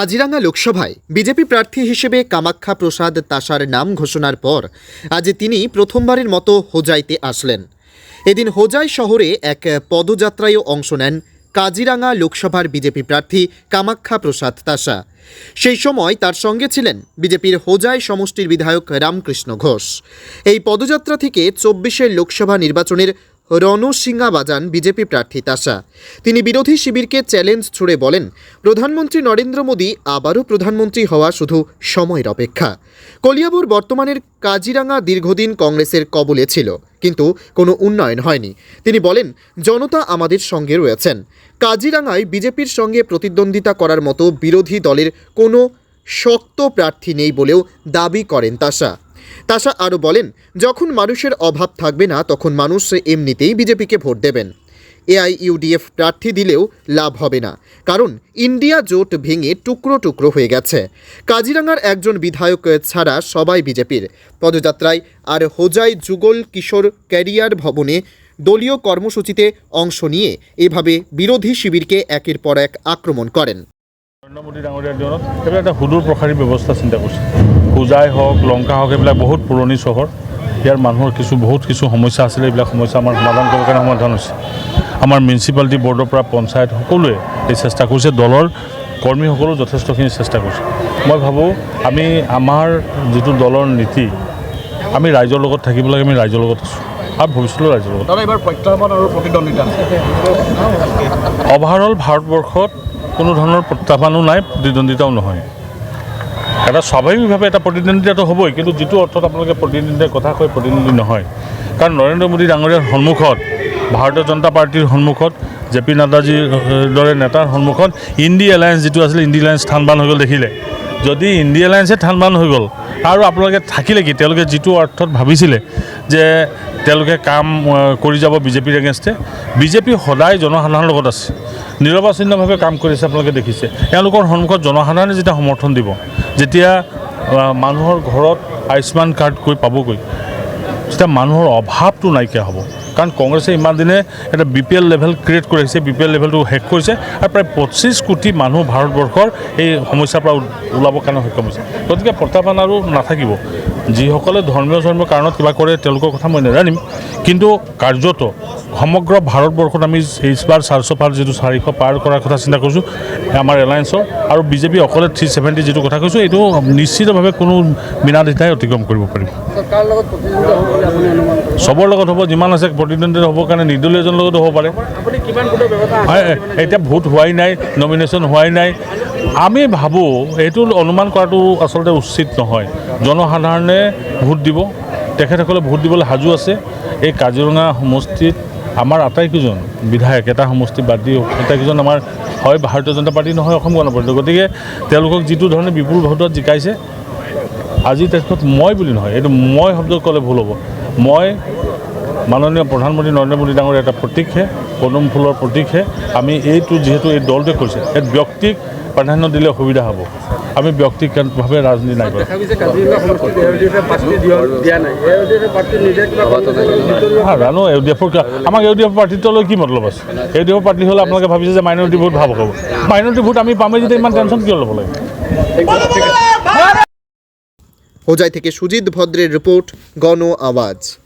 কাজিরাঙ্গা লোকসভায় বিজেপি প্রার্থী হিসেবে কামাখ্যা প্রসাদ তাসার নাম ঘোষণার পর আজ তিনি প্রথমবারের মতো হোজাইতে আসলেন। এদিন হোজাই শহরে এক পদযাত্রায়ও অংশ নেন কাজিরাঙ্গা লোকসভার বিজেপি প্রার্থী কামাখ্যা প্রসাদ তাসা। সেই সময় তার সঙ্গে ছিলেন বিজেপির হোজাই সমষ্টির বিধায়ক রামকৃষ্ণ ঘোষ। এই পদযাত্রা থেকে চব্বিশের লোকসভা নির্বাচনের রণসিংহা বাজান বিজেপি প্রার্থী তাসা। তিনি বিরোধী শিবিরকে চ্যালেঞ্জ ছুড়ে বলেন, প্রধানমন্ত্রী নরেন্দ্র মোদী আবারও প্রধানমন্ত্রী হওয়া শুধু সময়ের অপেক্ষা। কলিয়াবুর বর্তমানের কাজিরাঙ্গা দীর্ঘদিন কংগ্রেসের কবলে ছিল, কিন্তু কোনো উন্নয়ন হয়নি। তিনি বলেন, জনতা আমাদের সঙ্গে রয়েছেন। কাজিরাঙ্গায় বিজেপির সঙ্গে প্রতিদ্বন্দ্বিতা করার মতো বিরোধী দলের কোনো শক্ত প্রার্থী নেই বলেও দাবি করেন তাসা। তাসা আরও বলেন, যখন মানুষের অভাব থাকবে না, তখন মানুষ এমনিতেই বিজেপিকে ভোট দেবেন। এআইইউডিএফ প্রার্থী দিলেও লাভ হবে না, কারণ ইন্ডিয়া জোট ভেঙে টুকরো টুকরো হয়ে গেছে। কাজিরাঙ্গার একজন বিধায়ক ছাড়া সবাই বিজেপির। পদযাত্রায় আর হোজাই যুগল কিশোর ক্যারিয়ার ভবনে দলীয় কর্মসূচিতে অংশ নিয়ে এভাবে বিরোধী শিবিরকে একের পর এক আক্রমণ করেন। নৰেন্দ্ৰ মোদী ডাঙৰীয়াৰ দিনত এইবিলাক এটা সুদূৰ প্ৰসাৰী ব্যৱস্থা চিন্তা কৰিছে। পূজাই হওক লংকা হওক এইবিলাক বহুত পুৰণি চহৰ। ইয়াৰ মানুহৰ কিছু বহুত কিছু সমস্যা আছিলে এইবিলাক সমস্যা আমাৰ সমাধান কৰিবৰ কাৰণে সমাধান হৈছে। আমাৰ মিউনিচিপালিটি বৰ্ডৰ পৰা পঞ্চায়ত সকলোৱে এই চেষ্টা কৰিছে দলৰ কৰ্মীসকলেও যথেষ্টখিনি চেষ্টা কৰিছে। মই ভাবোঁ আমি আমাৰ যিটো দলৰ নীতি আমি ৰাইজৰ লগত থাকিব লাগে আমি ৰাইজৰ লগত আছোঁ। আৰু ভৱিষ্যতেও ৰাইজৰ লগত অভাৰঅল ভাৰতবৰ্ষত কোনো ধৰণৰ প্ৰত্যাহ্বানো নাই প্ৰতিদ্বন্দ্বিতাও নহয়। এটা স্বাভাৱিকভাৱে এটা প্ৰতিদ্বন্দ্বিতাটো হ'বই, কিন্তু যিটো অৰ্থত আপোনালোকে প্ৰতিদ্বন্দ্বিতাৰ কথা কয়, প্ৰতিদ্বন্দ্বী নহয়। কাৰণ নৰেন্দ্ৰ মোদী ডাঙৰীয়াৰ সন্মুখত, ভাৰতীয় জনতা পাৰ্টীৰ সন্মুখত, জে পি নাড্ডাজীৰ দৰে নেতাৰ সন্মুখত ইণ্ডি এলায়েন্স যিটো আছিলে, ইণ্ডি এলায়েন্স থানবান হৈ গ'ল দেখিলে। যদি ইণ্ডি এলায়েন্সে থানবান হৈ গ'ল, আৰু আপোনালোকে থাকিলে কি? তেওঁলোকে যিটো অৰ্থত ভাবিছিলে যে তেওঁলোকে কাম কৰি যাব বিজেপিৰ এগেইনষ্টে বিজেপি সদায় জনসাধাৰণৰ লগত আছে। নিৰবাচিন্নভাৱে কাম কৰিছে আপোনালোকে দেখিছে। এওঁলোকৰ সন্মুখত জনসাধাৰণে যেতিয়া সমৰ্থন দিব, যেতিয়া মানুহৰ ঘৰত আয়ুষ্মান কাৰ্ড গৈ পাবগৈ, তেতিয়া মানুহৰ অভাৱটো নাইকিয়া হ'ব। কাৰণ কংগ্ৰেছে ইমান দিনে এটা B P L level create কৰি আহিছে বি পি এল লেভেলটো শেষ কৰিছে আৰু প্ৰায় পঁচিছ কোটি মানুহ ভাৰতবৰ্ষৰ এই সমস্যাৰ পৰা ওল- ওলাবৰ কাৰণে সক্ষম হৈছে। গতিকে প্ৰত্যাহ্বান আৰু নাথাকিব। যিসকলে ধৰ্মীয় ধৰ্মীয় কাৰণত কিবা কৰে তেওঁলোকৰ কথা মই নাজানিম। কিন্তু কাৰ্যত সমগ্ৰ ভাৰতবৰ্ষত আমি এইবাৰ চাৰিশ পাৰ যিটো চাৰিশ পাৰ কৰাৰ কথা চিন্তা কৰিছোঁ আমাৰ এলায়েন্সৰ আৰু বিজেপি অকলে থ্ৰী ছেভেণ্টি যিটো কথা কৈছোঁ এইটো নিশ্চিতভাৱে কোনো বিনাদ্বিধাই অতিক্ৰম কৰিব কৰে চবৰ লগত হ'ব যিমান আছে প্ৰতিদ্বন্দ্বিতা হ'বৰ কাৰণে নিৰ্দলীয় এজনৰ লগতো হ'ব পাৰে। এতিয়া ভোট হোৱাই নাই নমিনেশ্যন হোৱাই নাই আমি ভাবোঁ, এইটো অনুমান কৰাটো আচলতে উচিত নহয়। জনসাধাৰণে ভোট দিব। তেখেতসকলে ভোট দিবলৈ সাজু আছে। এই কাজিৰঙা সমষ্টিত আমাৰ আটাইকেইজন বিধায়ক, এটা সমষ্টি বাদ দি আটাইকেইজন আমাৰ হয়, ভাৰতীয় জনতা পাৰ্টি নহয়, অসম গণ পৰিষদ গতিকে তেওঁলোকক যিটো ধৰণে বিপুল ভোটত জিকাইছে আজিৰ তাৰিখত মই বুলি নহয়, এইটো মই শব্দ ক'লে ভুল হ'ব। মই মাননীয় প্ৰধানমন্ত্ৰী নৰেন্দ্ৰ মোদী ডাঙৰীয়া এটা প্ৰতীকহে, পদুম ফুলৰ প্ৰতীকহে, আমি এইটো যিহেতু এই দলটোৱে কৈছে এই ব্যক্তিক প্ৰাধান্য দিলে অসুবিধা হ'ব। আমি ব্যক্তিগতভাৱে ৰাজনীতি নাই কৰা। এফে এফে জানো ইউ ডি এফৰ আমাক ইউ ডি এফৰ পাৰ্টিটোলৈ কি মতলব আছে? ইউ ডি এফৰ পাৰ্টি হ'লে আপোনালোকে ভাবিছে যে মাইনৰিটি ভোট ভাব হ'ব। মাইনৰিটি ভোট আমি পামেই যেতিয়া ইমান টেনশ্যন কিয় ল'ব লাগে? হোজাই থেকে সুজিত ভদ্রের রিপোর্ট, গণ আওয়াজ।